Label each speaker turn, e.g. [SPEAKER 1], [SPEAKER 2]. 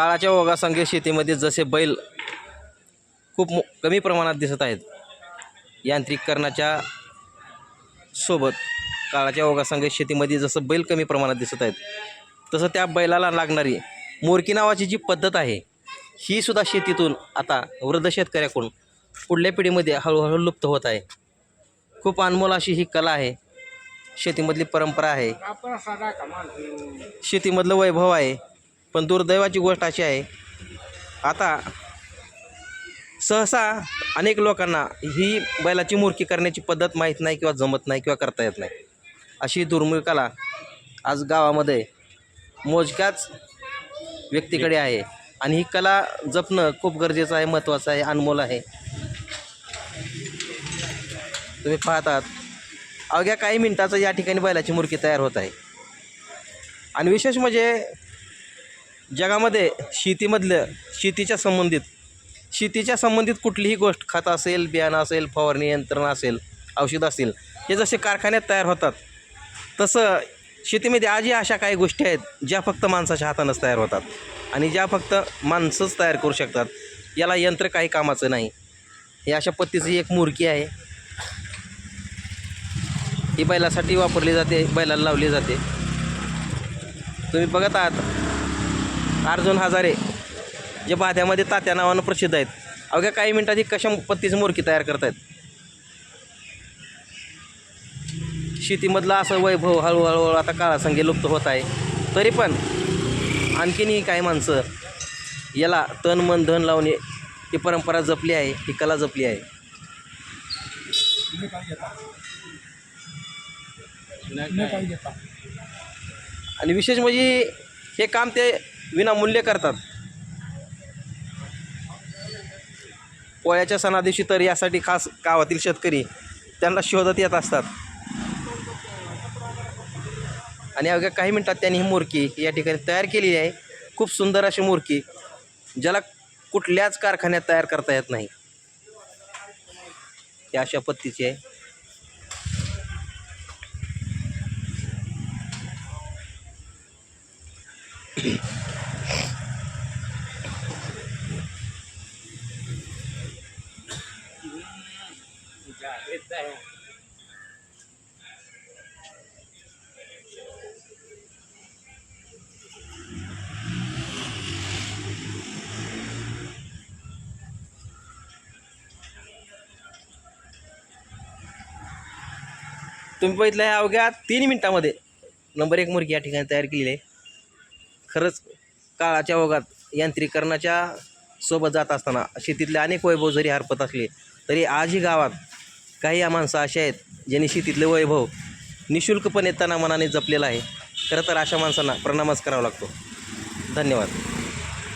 [SPEAKER 1] काळाच्या ओघासंगे शेतीमध्ये जसे बैल खूप कमी प्रमाणात दिसत आहेत यांत्रिकीकरणाच्या सोबत काळाच्या ओघासंगे शेतीमध्ये जसं बैल कमी प्रमाणात दिसत आहेत तसं त्या बैलाला लागणारी मोरकी नावाची जी पद्धत आहे ही सुद्धा शेतीतून आता वृद्ध शेतकऱ्याकडून पुढल्या पिढीमध्ये हळूहळू लुप्त होत आहे. खूप अनमोल अशी ही कला आहे. शेतीमधली परंपरा आहे. शेतीमधलं वैभव आहे. पण दुर्दैवाची गोष्ट अशी आहे आता सहसा अनेक लोकांना ही बैलाची मूर्खी करण्याची पद्धत माहीत नाही किंवा जमत नाही किंवा करता येत नाही. अशी दुर्मिळ कला आज गावामध्ये मोजक्याच व्यक्तीकडे आहे. आणि ही कला जपणं खूप गरजेचं आहे महत्त्वाचं आहे अनमोल आहे. तुम्ही पाहतात अवघ्या काही मिनटाचं या ठिकाणी बैलाची मूर्खी तयार होत आहे. आणि विशेष म्हणजे जगामध्ये शेतीमधलं शेतीच्या संबंधित शेतीच्या संबंधित कुठलीही गोष्ट खत असेल बियाणं असेल फवारणी यंत्रणा असेल औषध असेल हे जसे कारखान्यात तयार होतात तसं शेतीमध्ये आजही अशा काही गोष्टी आहेत ज्या फक्त माणसाच्या हातानंच तयार होतात आणि ज्या फक्त माणसंच तयार करू शकतात. याला यंत्र काही कामाचं नाही. हे अशा पद्धतीची एक मुरकी आहे. ही बैलासाठी वापरली जाते बैलाला लावली जाते. तुम्ही बघत आहात. अर्जुन हजारे जे बाध्यामध्ये तात्या नावानं प्रसिद्ध आहेत. अवघ्या काही मिनिटात ही कशा पत्तीची मुरकी तयार करतायत. शेतीमधलं असं वैभव हळूहळू आता काळासंगे लुप्त होत आहे. तरी पण आणखीनही काही माणसं याला तन मन धन लावून हे- ही परंपरा जपली आहे ही कला जपली आहे. आणि विशेष म्हणजे हे काम ते विनामूल्य करतात. पोळ्याच्या सणादिवशी तर यासाठी खास गावातील शेतकरी त्यांना शोधत येत असतात. आणि अवघ्या काही मिनटात त्यांनी ही मूर्ती या ठिकाणी तयार केलेली आहे. खूप सुंदर अशी मूर्ती ज्याला कुठल्याच कारखान्यात तयार करता येत नाही. ही अशा पद्धतीची आहे. तुम्ही बघितलं आहे अवघ्या तीन मिनिटामध्ये नंबर एक मुर्गी या ठिकाणी तयार केलेली आहे. खरंच काळाच्या ओघात यांत्रिकरणाच्या सोबत जात असताना शेतीतले अनेक वैभव जरी हरपत असले तरी आजही गावात काही या माणसं अशी आहेत ज्यांनी शेतीतले वैभव निशुल्कपणे तनामनाने जपलेलं आहे. खरं तर अशा माणसांना प्रणामच करावा लागतो. धन्यवाद.